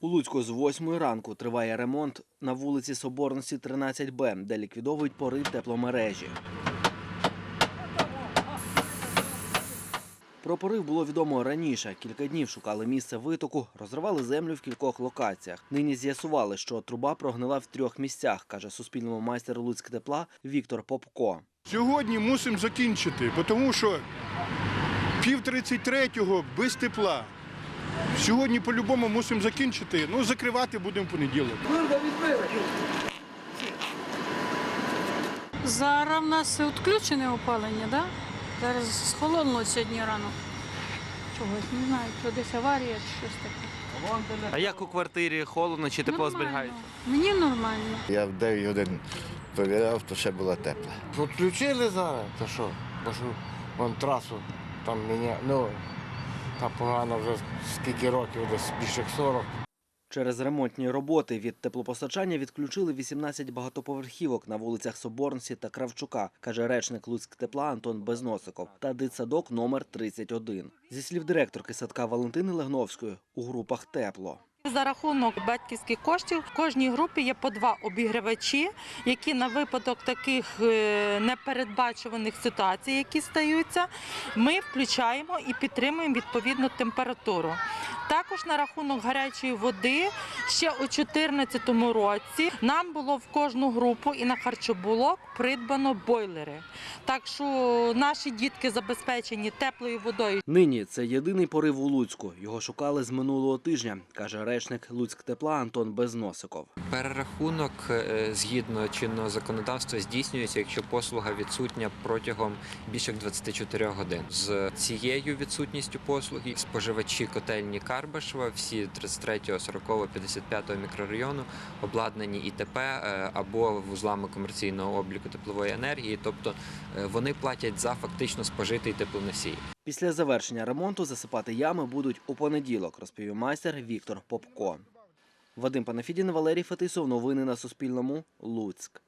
У Луцьку з 8 ранку триває ремонт на вулиці Соборності 13Б, де ліквідовують порив тепломережі. Про порив було відомо раніше. Кілька днів шукали місце витоку, розривали землю в кількох локаціях. Нині з'ясували, що труба прогнила в трьох місцях, каже суспільному майстеру Луцьк тепла Віктор Попко. Сьогодні мусимо закінчити, тому що пів 33-го без тепла. Сьогодні по-любому мусимо закінчити. Ну, закривати будемо в понеділок. Зараз в нас відключене опалення, да? Зараз схолонуло сьогодні рано. Чогось не знаю, що десь аварія чи щось таке. А як у квартирі холодно чи тепло Нормально. Мені нормально. Я в 9 годин перевіряв, то ще було тепло. Відключили зараз, то що? Бо що вон трасу там міня... ну, та погано вже скільки років, десь більше 40. Через ремонтні роботи від теплопостачання відключили 18 багатоповерхівок на вулицях Соборності та Кравчука, каже речник Луцьк тепла Антон Безносиков та дитсадок номер 31. Зі слів директорки садка Валентини Легновської, у групах тепло. За рахунок батьківських коштів в кожній групі є по два обігрівачі, які на випадок таких е, непередбачуваних ситуацій, які стаються, ми включаємо і підтримуємо відповідну температуру. Також на рахунок гарячої води ще у 2014 році нам було в кожну групу і на харчоблок придбано бойлери. Так що наші дітки забезпечені теплою водою. Нині це єдиний порив у Луцьку. Його шукали з минулого тижня, каже речник Луцьк тепла Антон Безносиков. Перерахунок е, згідно чинного законодавства здійснюється, якщо послуга відсутня протягом більше як 24 годин. З цією відсутністю послуги споживачі котельні Карбашева, всі 33, 40, 55 мікрорайону обладнані ІТП е, або вузлами комерційного обліку теплової енергії, тобто е, вони платять за фактично спожитий теплоносій. Після завершення ремонту засипати ями будуть у понеділок, розповів майстер Віктор Попко. Вадим Панафідін, Валерій Фетисов. Новини на Суспільному. Луцьк.